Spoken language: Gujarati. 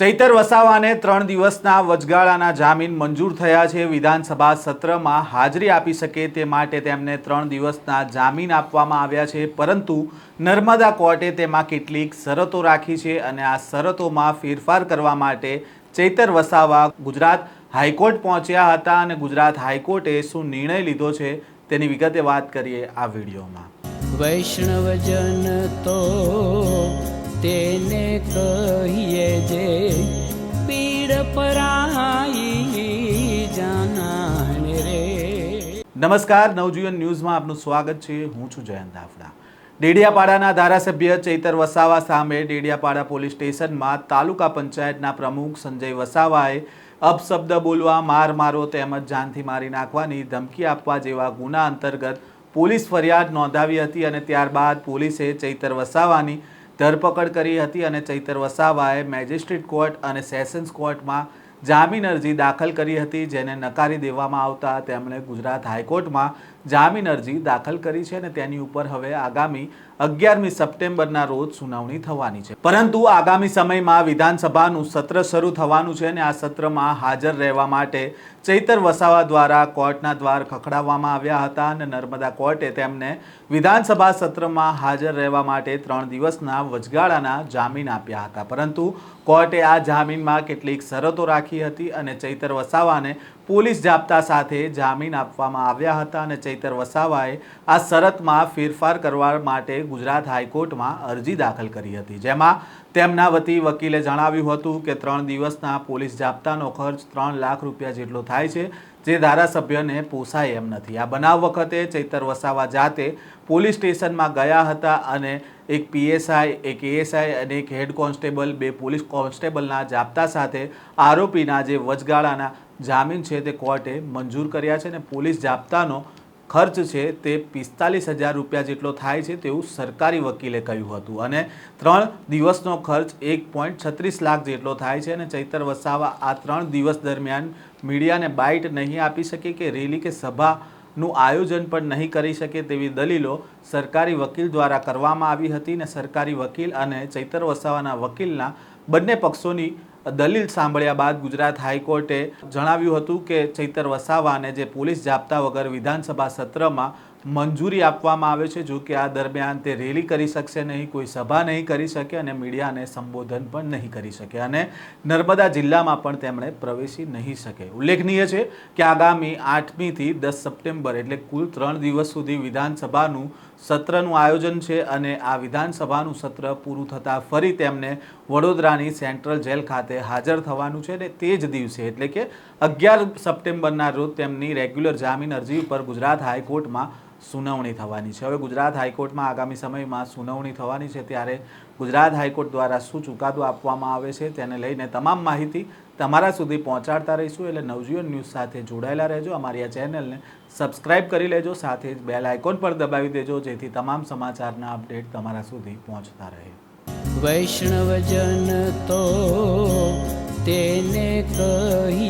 ચૈતર વસાવાને ત્રણ દિવસના વચગાળાના જામીન મંજૂર થયા છે. વિધાનસભા સત્રમાં હાજરી આપી શકે તે માટે તેમને ત્રણ દિવસના જામીન આપવામાં આવ્યા છે. પરંતુ નર્મદા કોર્ટે તેમાં કેટલીક શરતો રાખી છે અને આ શરતોમાં ફેરફાર કરવા માટે ચૈતર વસાવા ગુજરાત હાઈકોર્ટ પહોંચ્યા હતા અને ગુજરાત હાઈકોર્ટે શું નિર્ણય લીધો છે તેની વિગતે વાત કરીએ આ વિડીયોમાં. વૈષ્ણવજન તો તેને કહીએ જે પીડ પરાઈ જાનાને રે. નમસ્કાર, નવજીવન ન્યૂઝમાં આપનું સ્વાગત છે. હું છું જયંત દાફડા ડેડિયાપાડાના ધારાસભ્ય ચૈતર વસાવા સામે ડેડિયાપાડા પોલીસ સ્ટેશનમાં તાલુકા પંચાયતના પ્રમુખ સંજય વસાવાએ અપશબ્દ બોલવા માર મારો તેમજ જાનથી મારી નાખવાની ધમકી આપવા જેવા ગુના અંતર્ગત પોલીસ ફરિયાદ નોંધાવી હતી અને ત્યારબાદ પોલીસે ચૈતર વસાવાની ધરપકડ કરી હતી અને ચૈતર વસાવાએ મેજિસ્ટ્રેટ કોર્ટ અને સેશન્સ કોર્ટમાં જામીન અરજી દાખલ કરી હતી, જેને નકારી દેવામાં આવતા તેમણે ગુજરાત હાઈકોર્ટમાં જામીન અરજી દાખલ કરી છે અને તેની ઉપર હવે આગામી અગિયારમી સપ્ટેમ્બરના રોજ સુનાવણી થવાની છે. પરંતુ આગામી સમયમાં વિધાનસભાનું સત્ર શરૂ થવાનું છે અને આ સત્રમાં હાજર રહેવા માટે ચૈતર વસાવા દ્વારા કોર્ટના દ્વાર ખખડાવવામાં આવ્યા હતા અને નર્મદા કોર્ટે તેમને વિધાનસભા સત્રમાં હાજર રહેવા માટે ત્રણ દિવસના વચગાળાના જામીન આપ્યા હતા. પરંતુ કોર્ટે આ જામીનમાં કેટલીક શરતો રાખી હતી અને ચૈતર વસાવાને પોલીસ જાપ્તા સાથે જામીન આપવામાં આવ્યા હતા અને ચૈતર વસાવાએ આ શરતમાં ફેરફાર કરવા માટે ગુજરાત હાઈકોર્ટમાં અરજી દાખલ કરી હતી. જેમાં તેમના વતી વકીલે જણાવ્યું હતું કે ત્રણ દિવસના પોલીસ જાપ્તાનો ખર્ચ ત્રણ લાખ રૂપિયા જેટલો થાય છે, જે ધારાસભ્યને પોસાય એમ નથી. આ બનાવ વખતે ચૈતર વસાવા જાતે પોલીસ સ્ટેશનમાં ગયા હતા અને એક પીએસઆઈ એક એએસઆઈ અને એક હેડ કોન્સ્ટેબલ, બે પોલીસ કોન્સ્ટેબલના જાપ્તા સાથે આરોપીના જે વચગાળાના જામીન છે તે કોર્ટે મંજૂર કર્યા છે અને પોલીસ જાપ્તાનો ખર્ચ છે તે પિસ્તાલીસ હજાર રૂપિયા જેટલો થાય છે તેવું સરકારી વકીલે કહ્યું હતું. અને ત્રણ દિવસનો ખર્ચ એક પોઈન્ટ છત્રીસ લાખ જેટલો થાય છે અને ચૈતર વસાવા આ ત્રણ દિવસ દરમિયાન મીડિયાને બાઇટ નહીં આપી શકે કે રેલી કે સભાનું આયોજન પણ નહીં કરી શકે તેવી દલીલો સરકારી વકીલ દ્વારા કરવામાં આવી હતી ને સરકારી વકીલ અને ચૈતર વસાવાના વકીલના બંને પક્ષોની દલીલ સાંભળ્યા બાદ ગુજરાત હાઈકોર્ટે જણાવ્યું હતું કે ચૈતર વસાવાને જે પોલીસ જાપ્તા વગર વિધાનસભા સત્રમાં મંજૂરી આપવામાં આવે છે જો કે આ દરમિયાન તે રેલી કરી શકશે નહીં, કોઈ સભા નહીં કરી શકે અને મીડિયાને સંબોધન પણ નહીં કરી શકે અને નર્મદા જિલ્લામાં પણ તેમણે પ્રવેશી નહીં શકે. ઉલ્લેખનીય છે કે આગામી આઠમીથી દસ સપ્ટેમ્બર એટલે કુલ ત્રણ દિવસ સુધી વિધાનસભાનું સત્રનું આયોજન છે અને આ વિધાનસભાનું સત્ર પૂરું થતાં ફરી તેમને વડોદરાની સેન્ટ્રલ જેલ ખાતે હાજર થવાનું છે અને તે જ દિવસે એટલે કે અગિયાર સપ્ટેમ્બરના રોજ તેમની રેગ્યુલર જામીન અરજી ઉપર ગુજરાત હાઈકોર્ટમાં સુનાવણી થવાની છે. હવે ગુજરાત હાઈકોર્ટમાં આગામી સમયમાં સુનાવણી થવાની છે ત્યારે ગુજરાત હાઈકોર્ટ દ્વારા શું ચુકાદો આપવામાં આવે છે તેને લઈને તમામ માહિતી તમારા સુધી પહોંચાડતા રહીશું. એટલે નવજીવન ન્યૂઝ સાથે જોડાયેલા રહેજો. અમારી આ ચેનલને સબસ્ક્રાઇબ કરી લેજો. સાથે જ બેલ આઇકોન પર દબાવી દેજો, જેથી તમામ સમાચારના અપડેટ તમારા સુધી પહોંચતા રહે. વૈષ્ણવજન તો તેને કહીએ જે